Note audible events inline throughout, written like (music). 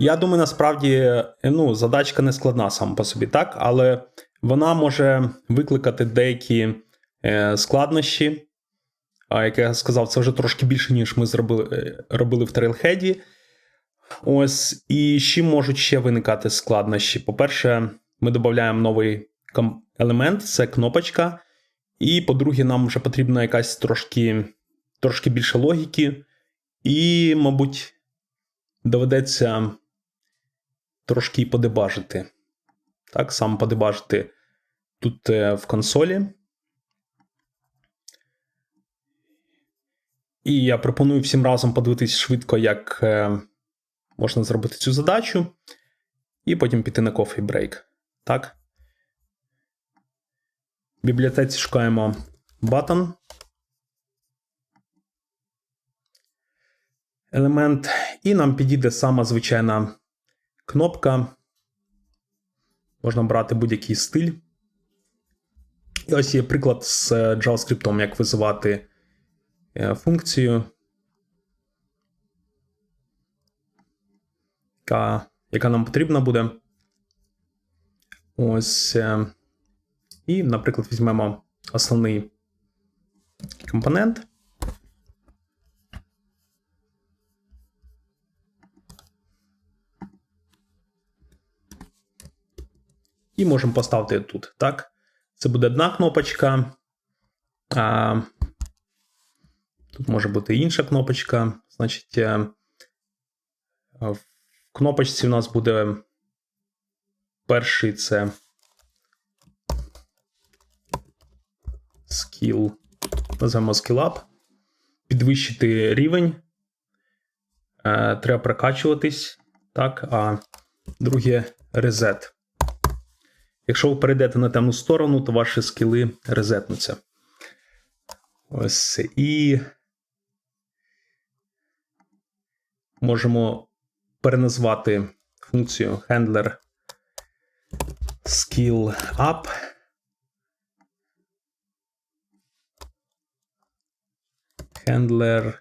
Я думаю, насправді ну, задачка не складна сама по собі, так, але вона може викликати деякі е, складнощі. А як я сказав, це вже трошки більше, ніж ми зробили, е, робили в Trailhead. Ось, і з чим можуть ще виникати складнощі? По-перше, ми додаємо новий елемент, це кнопочка. І, по-друге, нам вже потрібна якась трошки трошки більше логіки. І, мабуть, доведеться трошки подебажити. Так, сам подебажити тут е, в консолі. І я пропоную всім разом подивитись швидко, як е, можна зробити цю задачу. І потім піти на coffee break. Так. В бібліотеці шукаємо button. Елемент, і нам підійде сама звичайна кнопка. Можна брати будь-який стиль. І ось є приклад з JavaScript, як визивати е, функцію, яка, яка нам потрібна буде. Ось. Е, і, наприклад, візьмемо основний компонент. І можемо поставити тут. Так? Це буде одна кнопочка. А, Тут може бути інша кнопочка. Значить, е, в кнопочці у нас буде перший це skill, називаємо up. Підвищити рівень. Е, Треба прокачуватись. Так, а друге reset. Якщо ви перейдете на темну сторону, то ваші скіли резетнуться. Ось і можемо переназвати функцію handler skill up. Handler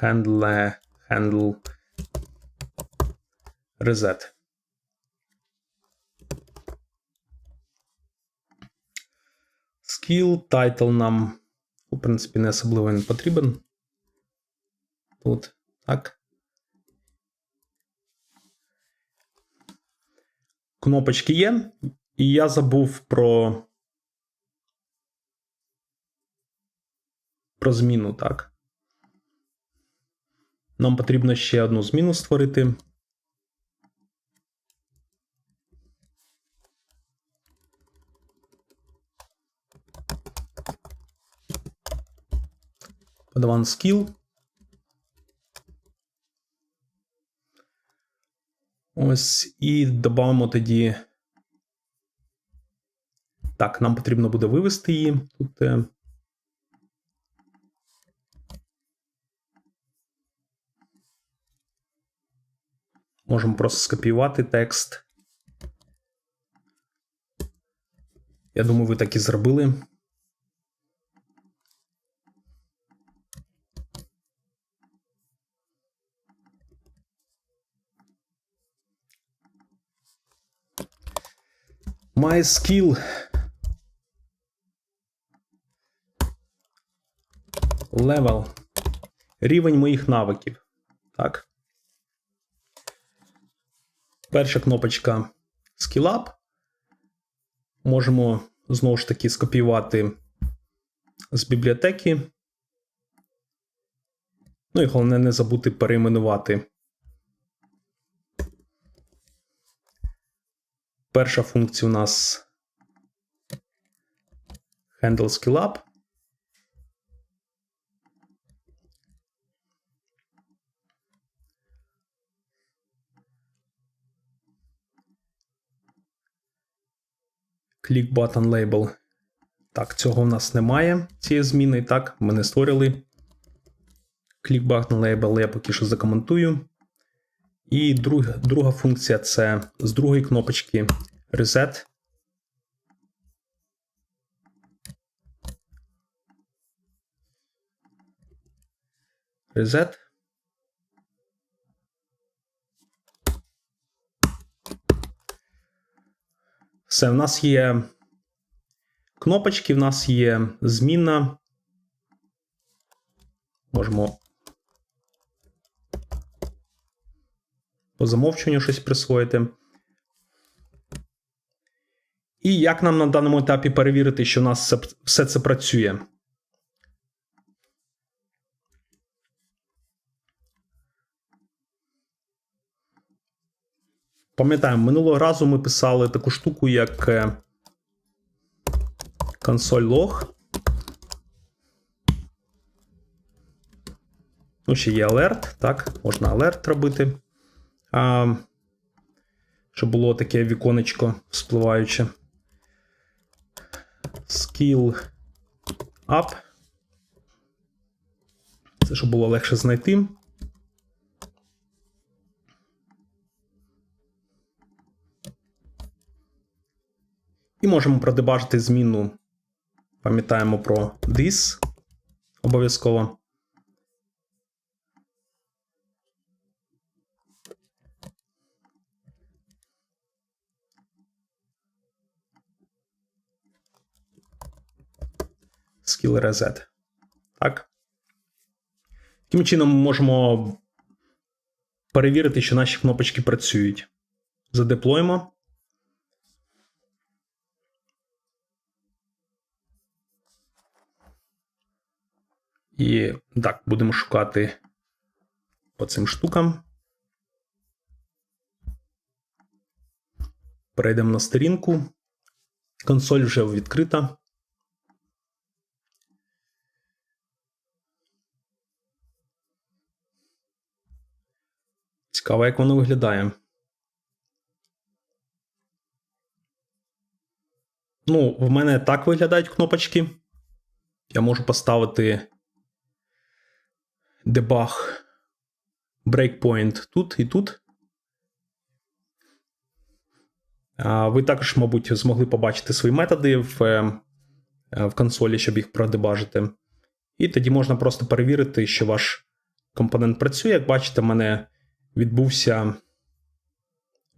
handle handle reset. Skill, title нам, в принципі, не особливо не потрібен. Тут, так. Кнопочки є, і я забув про. Про зміну, так. Нам потрібно ще одну зміну створити. Advanced Skill. Ось, і додамо тоді. Так, нам потрібно буде вивести її. Тут. Е, Можемо просто скопіювати текст. Я думаю, ви так і зробили. My skill. Level. Рівень моїх навиків. Так. Перша кнопочка Skill Up. Можемо знову ж таки скопіювати з бібліотеки. Ну і головне не забути перейменувати Перша функція у нас handle skill up. Click button label. Так, цього в нас немає, цієї зміни. Так, ми не створили. Click button label я поки що закоментую. І друга, друга функція це з другої кнопочки Reset. Reset. Все, в нас є кнопочки, в нас є зміна. Можемо по замовчуванню щось присвоїти. І як нам на даному етапі перевірити, що у нас все, це працює? Пам'ятаємо, минулого разу ми писали таку штуку, як е, консоль лог. Ну, ще є алерт, так, можна алерт робити. А, Щоб було таке віконечко спливаюче. Skill up. Це щоб було легше знайти. І можемо продебажити зміну. Пам'ятаємо про this обов'язково. Skill reset. Так. Таким чином ми можемо перевірити, що наші кнопочки працюють. Задеплоїмо. І так, будемо шукати по цим штукам. Перейдемо на сторінку. Консоль вже відкрита. Цікаво, як воно виглядає. Ну, в мене так виглядають кнопочки. Я можу поставити дебаг breakpoint тут і тут. Ви також, мабуть, змогли побачити свої методи в е, в консолі, щоб їх продебажити. І тоді можна просто перевірити, що ваш компонент працює. Як бачите, в мене відбувся,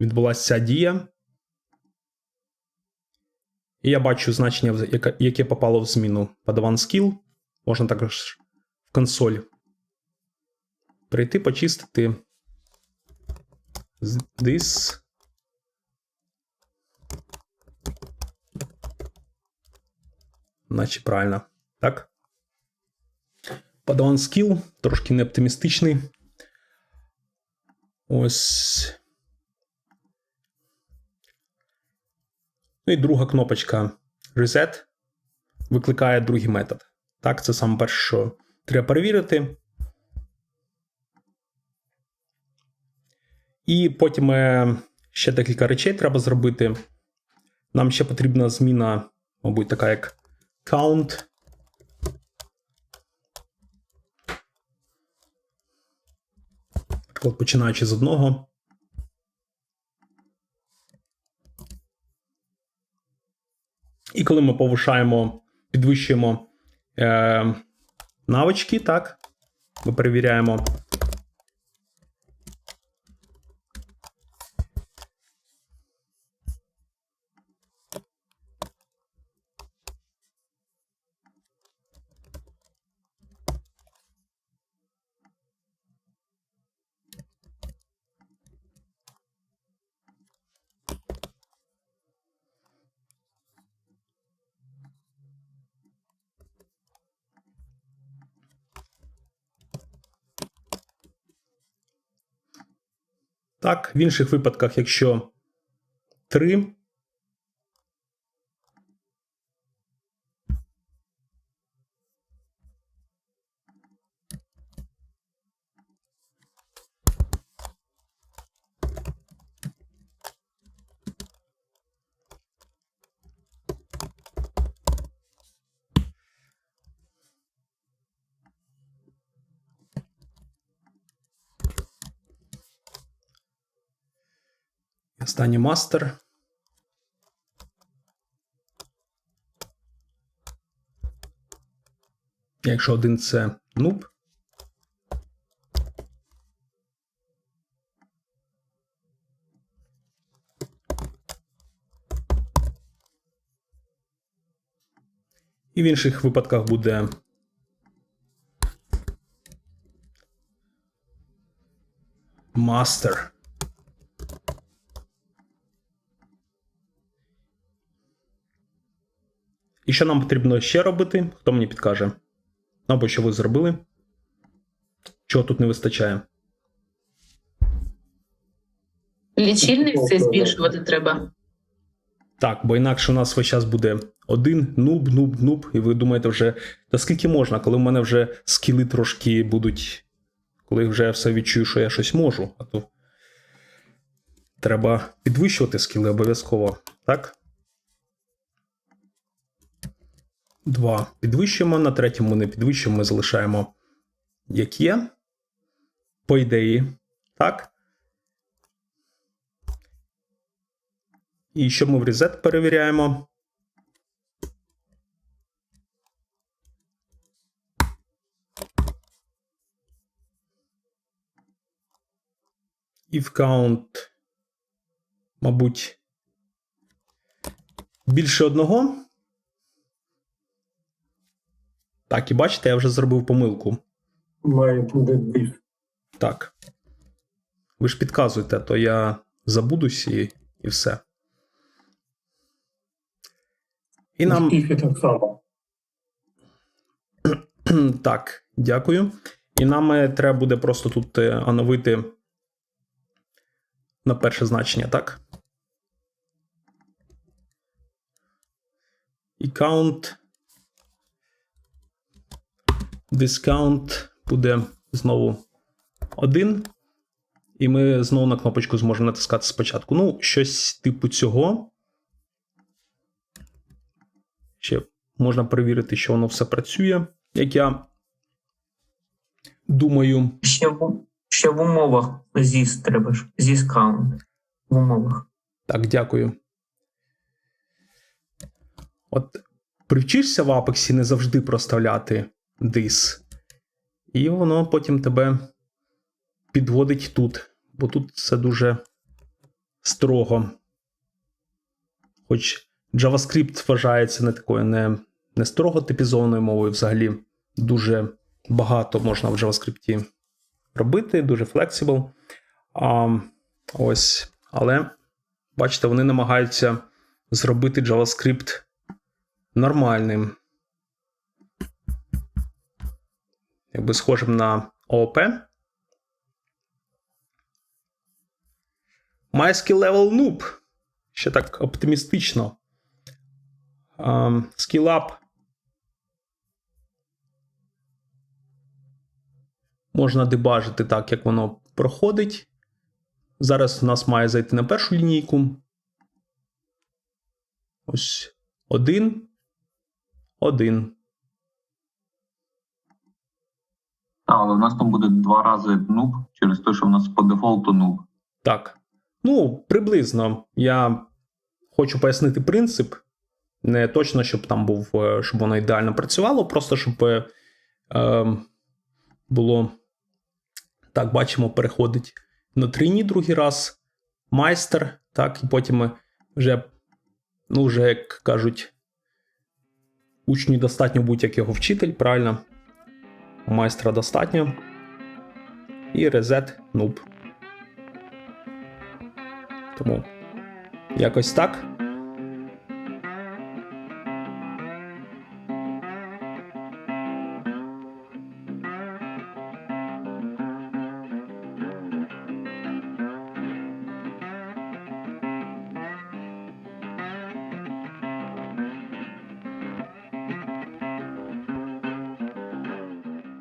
відбулася ця дія. І я бачу значення, яке попало в зміну Padawan Skill. Можна також в консоль прийти почистити this. Наче правильно. Так. Padawan Skill, трошки не оптимістичний. Ось. Ну і друга кнопочка Reset викликає другий метод. Так, це саме перше, що треба перевірити. І потім е, ще декілька речей треба зробити. Нам ще потрібна зміна, мабуть, така як count. От починаючи з одного. І коли ми повишаємо, підвищуємо е, навички, так, ми перевіряємо Так, в інших випадках, якщо 3. Останній мастер. Якщо один це нуб. І в інших випадках буде. Мастер. І що нам потрібно ще робити? Хто мені підкаже? Ну, Або що ви зробили? Чого тут не вистачає? Лічильник це збільшувати треба. Так, бо інакше у нас весь час буде один нуб, нуб, нуб, і ви думаєте вже, та скільки можна, коли в мене вже скіли трошки будуть, коли вже все відчую, що я щось можу, а то треба підвищувати скіли обов'язково, так? Два. Підвищуємо, на третьому не підвищуємо, ми залишаємо як є. По ідеї, так? І що ми в reset перевіряємо? If count, мабуть, більше одного. Так, і бачите, я вже зробив помилку. Має бути більше. Так. Ви ж підказуєте, то я забудусь і, і все. І нам. Так само. (clears throat) Так, дякую. І нам е, треба буде просто тут е, оновити на перше значення, так? І count. Discount буде знову 1. І ми знову на кнопочку зможемо натискати спочатку. Ну, щось типу цього. Ще можна перевірити, що воно все працює. Як я думаю, Ще в, ще в умовах ZIS треба ж. Count. В умовах. так, дякую. От привчишся в Apex не завжди проставляти this. І воно потім тебе підводить тут. Бо тут все дуже строго. Хоч JavaScript вважається не такою не, не строго типізованою мовою, взагалі дуже багато можна в JavaScript робити, дуже. А, ось, але бачите, вони намагаються зробити JavaScript нормальним. Якби схожим на ООП. MySkill Level Noob. Ще так оптимістично. Um, Skill Можна дебажити так, як воно проходить. Зараз у нас має зайти на першу лінійку. Ось один. Один. А, але в нас там буде два рази нуб через те, що в нас по дефолту нуб. Так. Ну, приблизно. Я хочу пояснити принцип. Не точно, щоб там був, е, щоб воно ідеально працювало, просто щоб е, е, було. Так, бачимо, переходить на трині другий раз. Майстер. Так, і потім вже, ну, вже, як кажуть, учню достатньо будь-якого вчитель, правильно? Майстра достатньо. І резет нуб. Тому якось так.